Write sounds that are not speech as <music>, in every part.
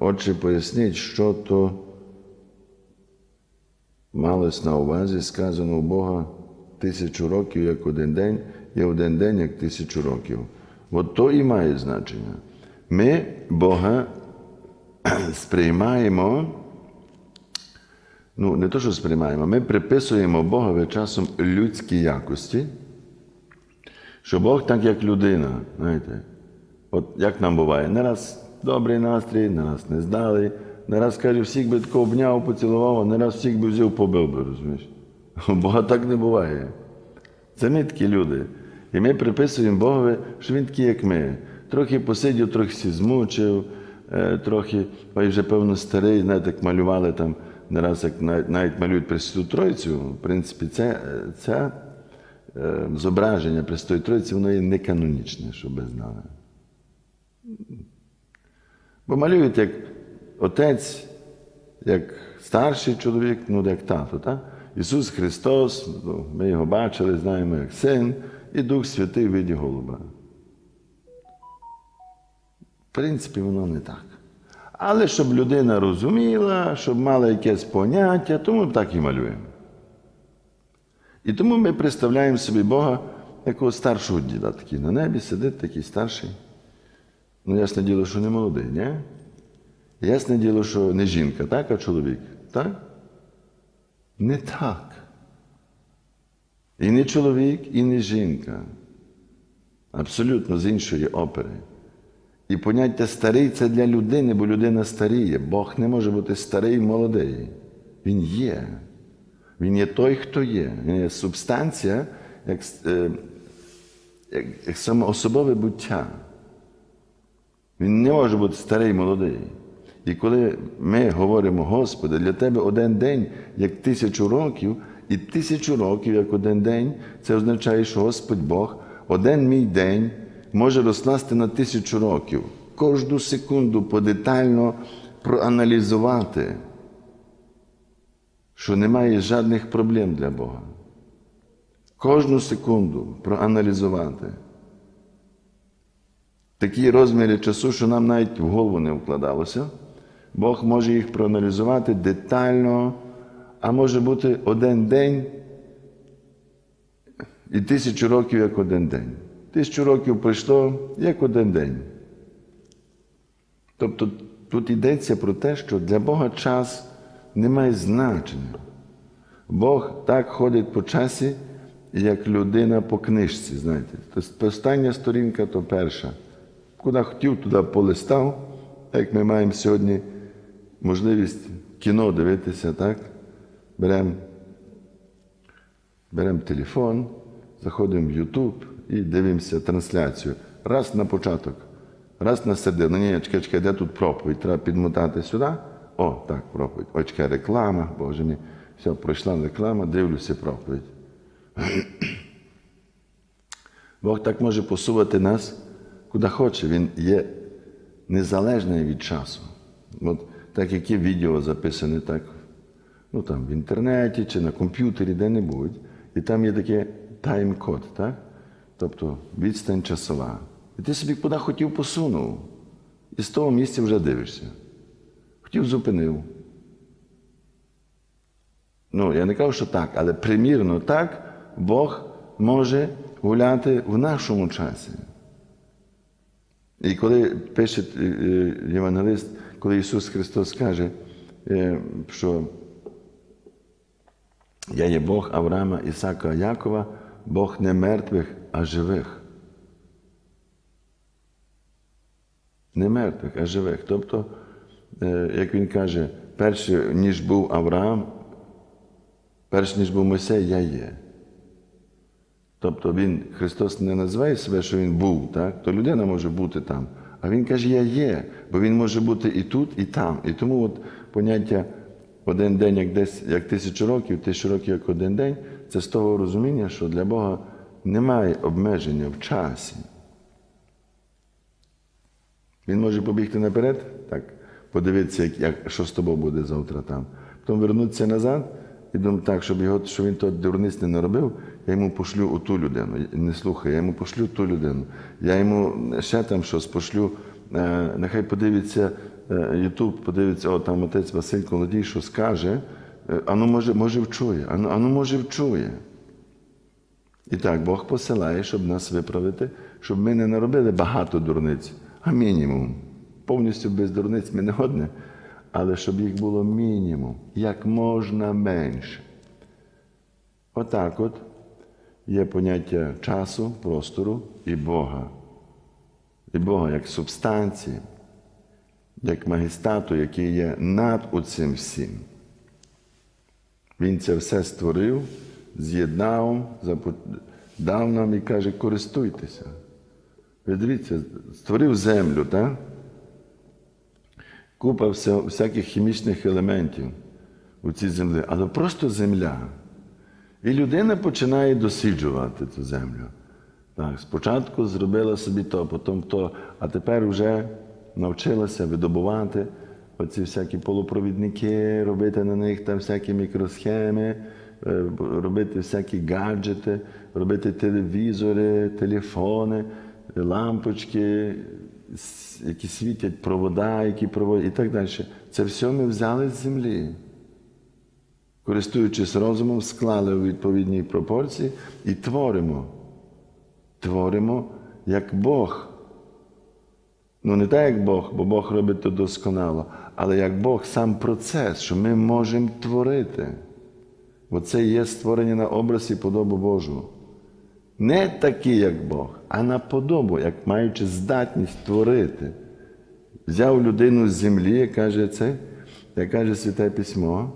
Отже, поясніть, що то малось на увазі, сказано у Бога тисячу років як один день, і один день як тисячу років. От то і має значення. Ми Бога <clears throat> сприймаємо, ну, не то, що сприймаємо, ми приписуємо Богові часом людські якості, що Бог так, як людина, знаєте, от як нам буває, не раз добрий настрій, не раз не здалий, не раз каже, всіх би тако обняв, поцілував, а не раз всіх би взяв, побив би, розумієш? <laughs> Бога так не буває. Це ми такі люди. І ми приписуємо Богові, що він такий, як ми. Трохи посидів, трохи сі змучив, е, трохи, ой, вже певно старий, знаєте, як малювали там, не раз як навіть, малюють Пресвяту Тройцю, в принципі, це, це е, зображення Пресвятої Тройці, воно є неканонічне, щоб ви знали. Бо малюють як отець, як старший чоловік, ну як тато. Так? Ісус Христос, ну, ми його бачили, знаємо як син, і Дух Святий в виді голуба. В принципі, воно не так. Але щоб людина розуміла, щоб мала якесь поняття, тому так і малюємо. І тому ми представляємо собі Бога якого старшого діда, такий на небі сидить, такий старший. Ну, ясне діло, що не молодий, ні? Ясне діло, що не жінка, так, а чоловік. Так? Не так. І не чоловік, і не жінка. Абсолютно з іншої опери. І поняття старий це для людини, бо людина старіє. Бог не може бути старий і молодий. Він є. Він є той, хто є. Він є субстанція, як, е, як, як самоособове буття. Він не може бути старий молодий. І коли ми говоримо, Господи, для Тебе один день як тисячу років, і тисячу років як один день, це означає, що Господь Бог один мій день може розкласти на тисячу років. Кожну секунду подетально проаналізувати, що немає жодних проблем для Бога. Кожну секунду проаналізувати. Такі розміри часу, що нам навіть в голову не вкладалося. Бог може їх проаналізувати детально, а може бути один день і тисячу років як один день. Тисячу років пройшло як один день. Тобто тут йдеться про те, що для Бога час не має значення. Бог так ходить по часі, як людина по книжці, знаєте. Тобто остання сторінка то перша. Куди хотів, туди полистав, як ми маємо сьогодні можливість кіно дивитися, так? Беремо берем телефон, заходимо в YouTube і дивимося трансляцію. Раз на початок, раз на середину. Ні, чекай, чекай, де тут проповідь? Треба підмотати сюди. О, так, проповідь. Ой, чекай, реклама, Боже мій. Все, пройшла реклама, дивлюся проповідь. <clears throat> Бог так може посувати нас куди хоче. Він є незалежний від часу. От так як є відео записане так, ну там в інтернеті чи на комп'ютері де-небудь, і там є таке тайм-код, так? тобто відстань часова. І ти собі куди хотів посунув. І з того місця вже дивишся. Хотів зупинив. Ну, я не кажу, що так, але примірно так Бог може гуляти в нашому часі. І коли пише Євангелист, коли Ісус Христос каже, що я є Бог Авраама, Ісака, Якова, Бог не мертвих, а живих. Не мертвих, а живих. Тобто, як він каже, перше, ніж був Авраам, перш ніж був Мойсей, я є. Тобто він, Христос не називає себе, що Він був, так? то людина може бути там. А Він каже, я є, бо Він може бути і тут, і там. І тому от поняття один день, як десь, як тисячу років, тисячу років як один день, це з того розуміння, що для Бога немає обмеження в часі. Він може побігти наперед, так, подивитися, як, як, що з тобою буде завтра там. Потім вернутися назад і думати так, щоб його, щоб він то дурниць не наробив, я йому пошлю у ту людину. Не слухай, я йому пошлю ту людину. Я йому ще там щось пошлю, е, нехай подивиться Ютуб подивиться, о, там отець Василь Колодій, що скаже, е, ану може, може вчує, ану, ану може вчує. І так, Бог посилає, щоб нас виправити, щоб ми не наробили багато дурниць, а мінімум. Повністю без дурниць ми не годні, але щоб їх було мінімум, як можна менше. Отак от є поняття часу, простору і Бога. І Бога як субстанції, як магістату, який є над оцим всім. Він це все створив, з'єднав, дав нам і каже, користуйтеся. Ви дивіться, створив землю, так? Купа вся- всяких хімічних елементів у цій землі, але просто земля. І людина починає досліджувати цю землю. Так, спочатку зробила собі то, потім то, а тепер вже навчилася видобувати оці всякі полупровідники, робити на них там всякі мікросхеми, е, робити всякі гаджети, робити телевізори, телефони, лампочки, які світять провода, які проводять і так далі. Це все ми взяли з землі користуючись розумом, склали у відповідній пропорції і творимо. Творимо як Бог. Ну, не так, як Бог, бо Бог робить то досконало, але як Бог сам процес, що ми можемо творити. Бо це є створення на образ і подобу Божу. Не такі, як Бог, а на подобу, як маючи здатність творити. Взяв людину з землі, каже це, як каже Святе Письмо,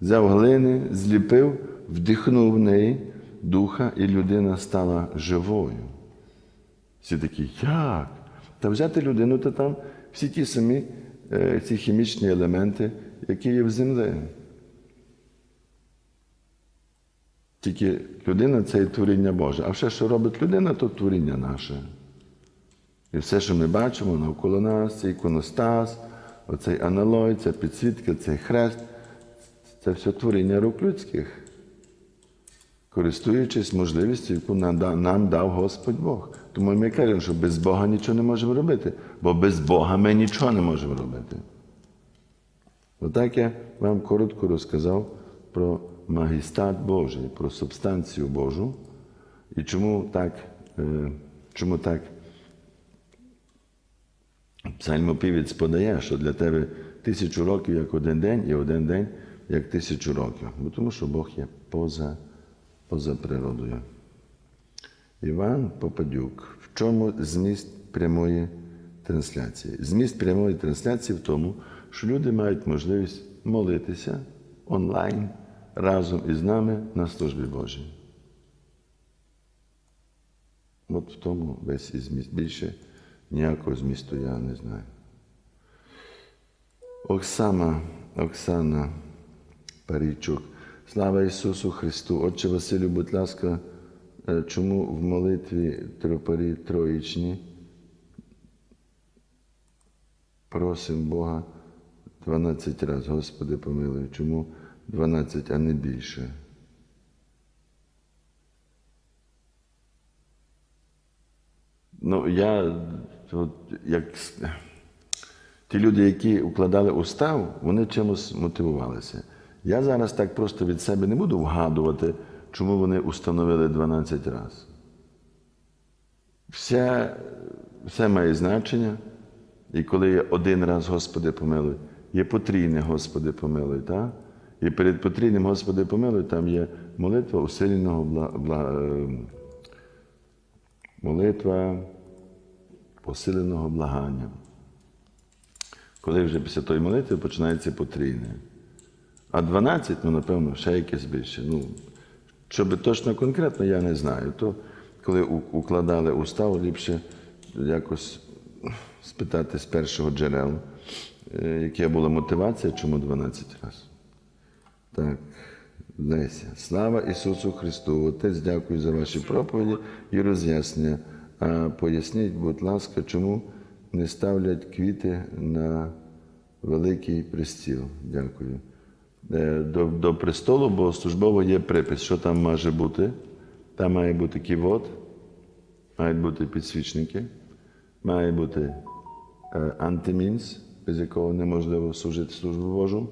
взяв глини, зліпив, вдихнув в неї духа, і людина стала живою. Всі такі, як? Та взяти людину, то там всі ті самі е, ці хімічні елементи, які є в землі. Тільки людина це і творіння Боже. А все, що робить людина, то творіння наше. І все, що ми бачимо навколо нас, цей іконостас, оцей аналой, ця підсвітка, цей хрест, це все творіння рук людських, користуючись можливістю, яку нам дав Господь Бог. Тому ми кажемо, що без Бога нічого не можемо робити, бо без Бога ми нічого не можемо робити. Отак я вам коротко розказав про магістат Божий, про субстанцію Божу і чому так, чому так псальмопівець подає, що для тебе тисячу років як один день і один день як тисячу років. Бо тому що Бог є поза, поза природою. Іван Попадюк. В чому зміст прямої трансляції? Зміст прямої трансляції в тому, що люди мають можливість молитися онлайн разом із нами на службі Божій. От в тому весь і зміст. Більше ніякого змісту я не знаю. Оксана, Оксана Парійчук. Слава Ісусу Христу! Отче Василю, будь ласка, чому в молитві тропарі троїчні просимо Бога 12 разів, Господи помилуй, чому 12, а не більше? Ну, я от, як ті люди, які укладали устав, вони чимось мотивувалися. Я зараз так просто від себе не буду вгадувати, чому вони установили 12 разів. Все, все має значення. І коли є один раз Господи помилуй, є потрійне Господи помилуй. Так? І перед потрійним Господи помилуй там є молитва усиленого бла, бла, е, молитва посиленого благання. Коли вже після тої молитви починається потрійне. А 12, ну, напевно, ще якесь більше. Ну, щоб точно конкретно, я не знаю. То коли укладали устав, ліпше якось спитати з першого джерел, е, яка була мотивація, чому 12 разів. Так, Леся. Слава Ісусу Христу! Отець, дякую за ваші проповіді і роз'яснення. А поясніть, будь ласка, чому не ставлять квіти на великий престіл? Дякую. Е, До, до престолу богослужбово є припис, що там може бути. Там має бути ківот, мають бути підсвічники, має бути е, антимінс, без якого неможливо служити службу Божу.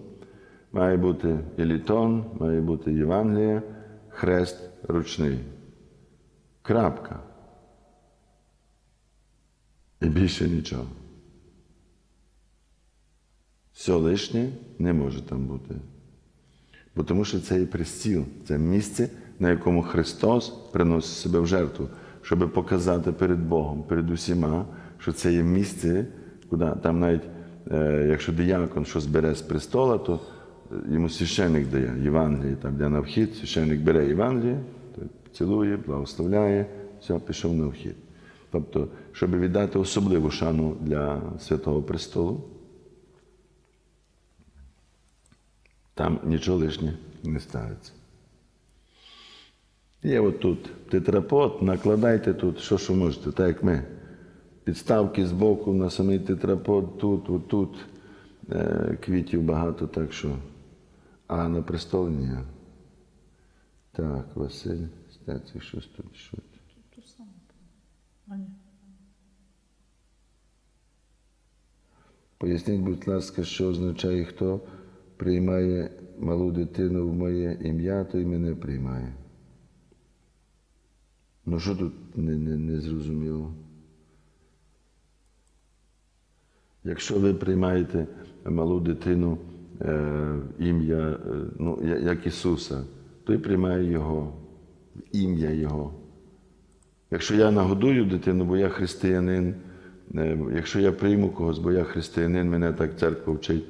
Має бути елітон, має бути Євангеліє, хрест ручний. Крапка. І більше нічого. Все лишнє не може там бути. Бо тому що це є пристіл, це місце, на якому Христос приносить себе в жертву, щоб показати перед Богом, перед усіма, що це є місце, куди там навіть, е, якщо диякон щось бере з престола, то йому священник дає Євангеліє, там де на вхід, священник бере Євангеліє, цілує, благословляє, все, пішов на вхід. Тобто, щоб віддати особливу шану для Святого Престолу, там нічого лишнє не ставиться. Є отут тетрапод, накладайте тут, що що можете, так як ми. Підставки з боку на самий тетрапод, тут, отут. Е, квітів багато, так що. А на престол ні. Так, Василь, стаці, щось тут, що. тут. Ту. А ні. Поясніть, будь ласка, що означає, хто приймає малу дитину в моє ім'я, той мене приймає. Ну що тут не, не, не зрозуміло? Якщо ви приймаєте малу дитину ім'я, е, ну, як Ісуса, той приймає Його, ім'я Його. Якщо я нагодую дитину, бо я християнин, е, якщо я прийму когось, бо я християнин, мене так церква вчить,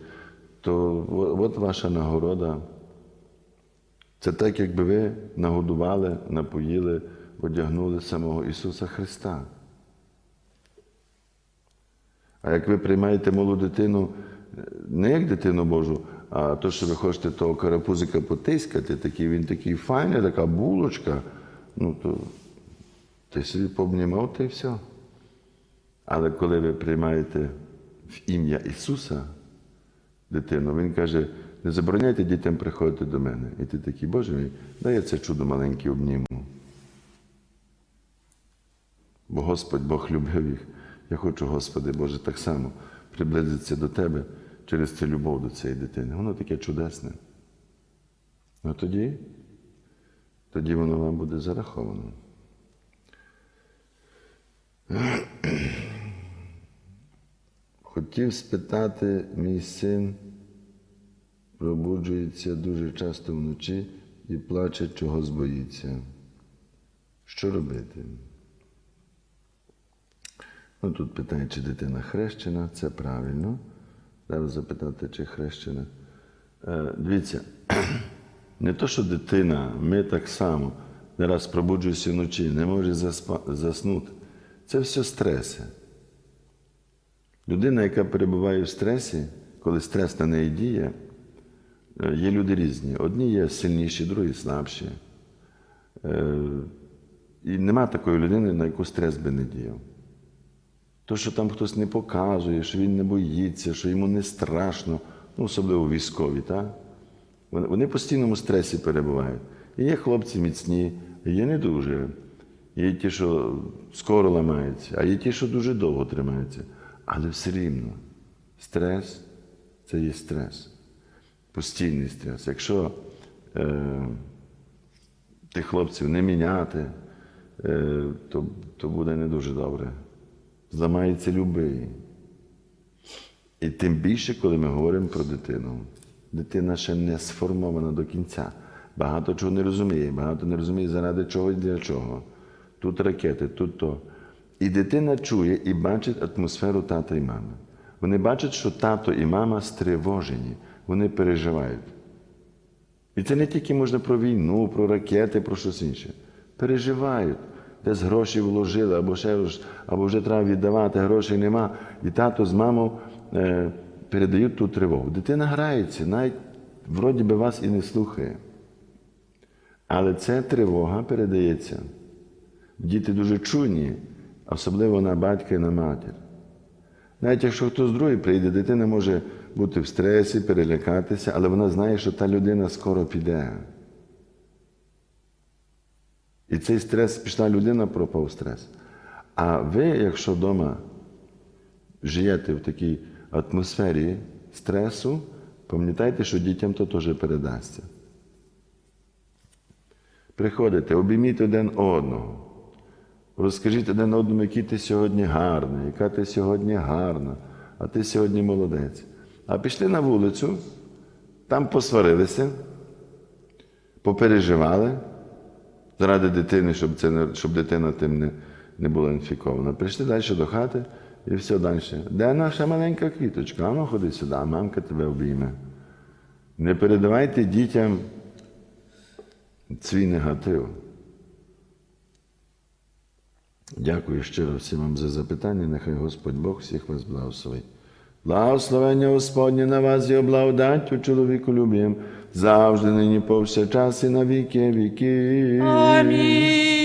то от ваша нагорода. Це так, якби ви нагодували, напоїли, одягнули самого Ісуса Христа. А як ви приймаєте малу дитину, е, не як дитину Божу, а то, що ви хочете того карапузика потискати, такий, він такий файний, така булочка, ну то ти собі пообнімав та й все. Але коли ви приймаєте в ім'я Ісуса дитину, Він каже, не забороняйте дітям приходити до мене. І ти такий, Боже мій, дай я це чудо маленьке обніму. Бо Господь Бог любив їх. Я хочу, Господи Боже, так само приблизитися до Тебе через цю любов до цієї дитини. Воно таке чудесне. Ну тоді, тоді воно вам буде зараховано. Хотів спитати, мій син пробуджується дуже часто вночі і плаче, чогось боїться. Що робити? Ну, тут питає, чи дитина хрещена, це правильно. Треба запитати, чи хрещена. Е, дивіться, <clears throat> не то, що дитина, ми так само не раз пробуджуємося вночі, не може заспа- заснути. Це все стреси. Людина, яка перебуває в стресі, коли стрес на неї діє, е, є люди різні. Одні є сильніші, другі слабші. Е, І нема такої людини, на яку стрес би не діяв. То, що там хтось не показує, що він не боїться, що йому не страшно, ну, особливо військові, так? Вони в постійному стресі перебувають. І є хлопці міцні, є не дуже. Є ті, що скоро ламаються, а є ті, що дуже довго тримаються. Але все рівно стрес це є стрес. Постійний стрес. Якщо е, тих хлопців не міняти, е, то, то буде не дуже добре. Зламається любий. І тим більше, коли ми говоримо про дитину. Дитина ще не сформована до кінця. Багато чого не розуміє, багато не розуміє, заради чого і для чого. Тут ракети, тут то. І дитина чує і бачить атмосферу тата і мами. Вони бачать, що тато і мама стривожені, вони переживають. І це не тільки можна про війну, про ракети, про щось інше. Переживають, десь гроші вложили, або ще або вже треба віддавати, грошей нема. І тато з мамою е, передають ту тривогу. Дитина грається, навіть вроді би вас і не слухає. Але ця тривога передається. Діти дуже чуйні, особливо на батька і на матір. Навіть якщо хтось другий прийде, дитина може бути в стресі, перелякатися, але вона знає, що та людина скоро піде. І цей стрес пішла людина, пропав стрес. А ви, якщо вдома живете в такій атмосфері стресу, пам'ятайте, що дітям то теж передасться. Приходите, обійміть один одного. Розкажіть один одному, який ти сьогодні гарний, яка ти сьогодні гарна, а ти сьогодні молодець. А пішли на вулицю, там посварилися, попереживали заради дитини, щоб, це не, щоб дитина тим не, не була інфікована. Прийшли далі до хати і все далі. Де наша маленька квіточка? Ану, ходи сюди, мамка тебе обійме. Не передавайте дітям свій негатив. Дякую щиро всім вам за запитання. Нехай Господь Бог всіх вас благословить. Благословення Господнє на вас і облагодаттю чоловіку любим, завжди нині повсякчас і на віки віки. Амінь.